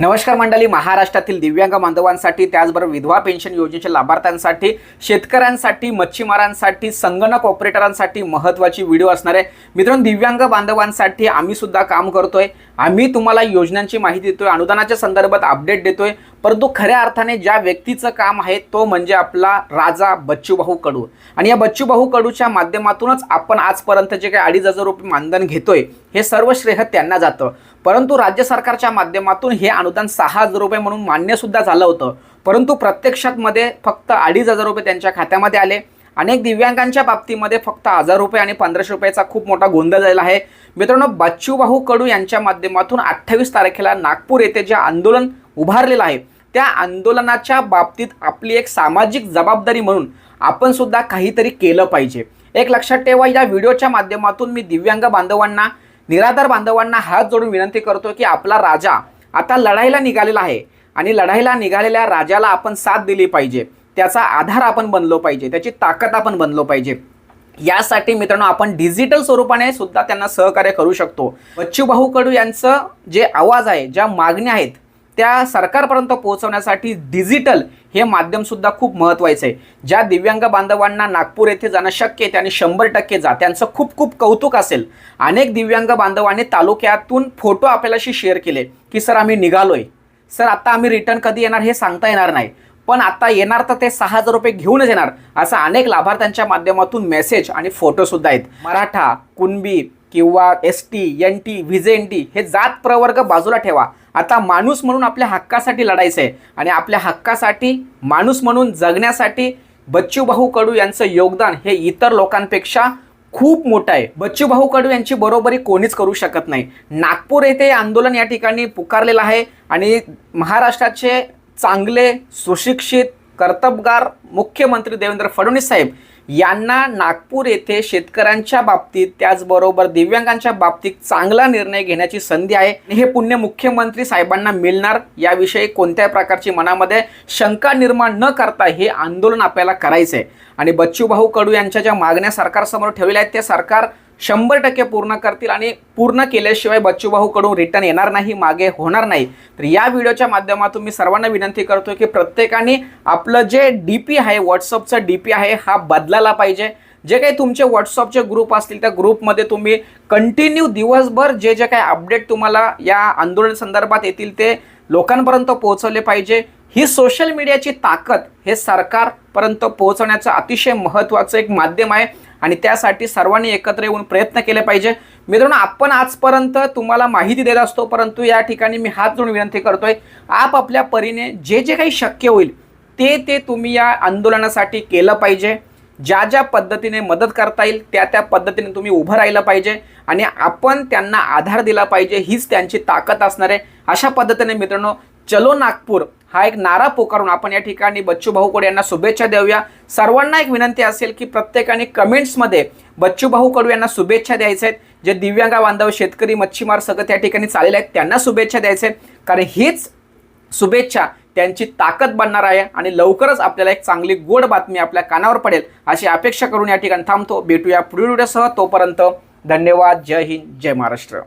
नमस्कार मंडळी महाराष्ट्रातील दिव्यांग बांधवांसाठी त्याचबरोबर विधवा पेन्शन योजनेच्या लाभार्थ्यांसाठी शेतकऱ्यांसाठी मच्छीमारांसाठी संगणक ऑपरेटरांसाठी महत्त्वाची व्हिडिओ असणार आहे. मित्रांनो दिव्यांग बांधवांसाठी आम्ही सुद्धा काम करतोय. आम्ही तुम्हाला योजनांची माहिती देतोय अनुदानाच्या संदर्भात अपडेट देतोय. परंतु खऱ्या अर्थाने ज्या व्यक्तीचं काम आहे तो म्हणजे आपला राजा बच्चूभाऊ कडू आणि या बच्चूभाऊ कडूच्या माध्यमातूनच आपण आजपर्यंत जे काही अडीच हजार रुपये मानधन घेतोय हे सर्व श्रेय त्यांना जातं. परंतु राज्य सरकारच्या माध्यमातून हे अनुदान सहा हजार रुपये म्हणून मान्यसुद्धा झालं होतं. परंतु प्रत्यक्षात मध्ये फक्त अडीच हजार रुपये त्यांच्या खात्यामध्ये आले. अनेक दिव्यांगांच्या बाबतीमध्ये फक्त हजार रुपये आणि पंधराशे रुपयाचा खूप मोठा गोंधळ झालेला आहे. मित्रांनो बच्चूभाऊ कडू यांच्या माध्यमातून अठ्ठावीस तारखेला नागपूर येथे जे आंदोलन उभारलेलं आहे त्या आंदोलनाच्या बाबतीत आपली एक सामाजिक जबाबदारी म्हणून आपण सुद्धा काहीतरी केलं पाहिजे. एक लक्षात ठेवा या व्हिडिओच्या माध्यमातून मी दिव्यांग बांधवांना निराधार बांधवांना हात जोडून विनंती करतो की आपला राजा आता लढाईला निघालेला आहे आणि लढाईला निघालेल्या राजाला आपण साथ दिली पाहिजे. त्याचा आधार आपण बनलो पाहिजे. त्याची ताकद आपण बनलो पाहिजे. यासाठी मित्रांनो आपण डिजिटल स्वरूपाने सुद्धा त्यांना सहकार्य करू शकतो. बच्चूभाऊ कडू यांचं जे आवाज आहे ज्या मागण्या आहेत त्या सरकारपर्यंत पोहोचवण्यासाठी डिजिटल हे माध्यम सुद्धा खूप महत्त्वाचं आहे. ज्या दिव्यांग बांधवांना नागपूर येथे जाणं शक्य आहे त्याने शंभर टक्के जा. त्यांचं खूप खूप कौतुक असेल. अनेक दिव्यांग बांधवांनी तालुक्यातून फोटो आपल्याशी शेअर केले की सर आम्ही निघालोय. सर आता आम्ही रिटर्न कधी येणार हे सांगता येणार नाही. पण आता येणार तर ते सहा हजार रुपये घेऊनच येणार. असा अनेक लाभार्थ्यांच्या माध्यमातून मेसेज आणि फोटोसुद्धा आहेत. मराठा कुणबी किंवा S T N T V J N T हे जात प्रवर्ग बाजूला ठेवा. आता माणूस म्हणून आपल्या हक्कासाठी लढायचं आहे आणि आपल्या हक्कासाठी माणूस म्हणून जगण्यासाठी बच्चूभाऊ कडू यांचं योगदान हे इतर लोकांपेक्षा खूप मोठं आहे. बच्चूभाऊ कडू यांची बरोबरी कोणीच करू शकत नाही. नागपूर येथे आंदोलन या ठिकाणी पुकारलेलं आहे आणि महाराष्ट्राचे चांगले सुशिक्षित कर्तबगार मुख्यमंत्री देवेंद्र फडणवीस साहेब यांना नागपूर येथे शेतकऱ्यांच्या बाबतीत त्याचबरोबर दिव्यांगांच्या बाबतीत चांगला निर्णय घेण्याची संधी आहे. हे पुण्य मुख्यमंत्री साहेबांना मिळणार याविषयी कोणत्याही प्रकारची मनामध्ये शंका निर्माण न करता हे आंदोलन आपल्याला करायचं आहे आणि बच्चूभाऊ कडू यांच्या ज्या मागण्या सरकारसमोर ठेवल्या आहेत ते सरकार शंभर टक्के पूर्ण करतील आणि पूर्ण केल्याशिवाय बच्चूभाऊकडून रिटर्न येणार नाही मागे होणार नाही. तर या व्हिडिओच्या माध्यमातून मी सर्वांना विनंती करतो की प्रत्येकाने आपलं जे डी पी आहे व्हॉट्सअपचा डी पी आहे हा बदलायला पाहिजे. जे काही तुमचे व्हॉट्सअपचे ग्रुप असतील त्या ग्रुपमध्ये तुम्ही कंटिन्यू दिवसभर जे जे काही अपडेट तुम्हाला या आंदोलन संदर्भात येतील ते लोकांपर्यंत पोहोचवले पाहिजे. ही सोशल मीडियाची ताकद हे सरकारपर्यंत पोहोचवण्याचं अतिशय महत्त्वाचं एक माध्यम आहे. आणि त्यासाठी सर्वांनी एकत्र येऊन प्रयत्न केले पाहिजे. मित्रांनो आपण आजपर्यंत तुम्हाला माहिती देत असतो परंतु या ठिकाणी मी हात जोडून विनंती करतोय आप आपल्या परीने जे जे काही शक्य होईल ते ते तुम्ही या आंदोलनासाठी केलं पाहिजे. ज्या ज्या पद्धतीने मदत करता येईल त्या त्या पद्धतीने तुम्ही उभं राहिलं पाहिजे आणि आपण त्यांना आधार दिला पाहिजे हीच त्यांची ताकद असणार आहे. अशा पद्धतीने मित्रांनो चलो नागपूर हा एक नारा पोकारून आपण या ठिकाणी बच्चू भाऊ कडू यांना शुभेच्छा देऊया. सर्वांना एक विनंती असेल की प्रत्येकाने कमेंट्समध्ये बच्चू भाऊ कडू यांना शुभेच्छा द्यायच्या आहेत. जे दिव्यांग बांधव शेतकरी मच्छीमार सगळं त्या ठिकाणी चाललेले आहेत त्यांना शुभेच्छा द्यायच्या आहेत. कारण हीच शुभेच्छा त्यांची ताकद बनणार आहे आणि लवकरच आपल्याला एक चांगली गोड बातमी आपल्या कानावर पडेल अशी अपेक्षा करून या ठिकाणी थांबतो. भेटूया पुढील व्हिडिओसह. तोपर्यंत धन्यवाद. जय हिंद. जय महाराष्ट्र.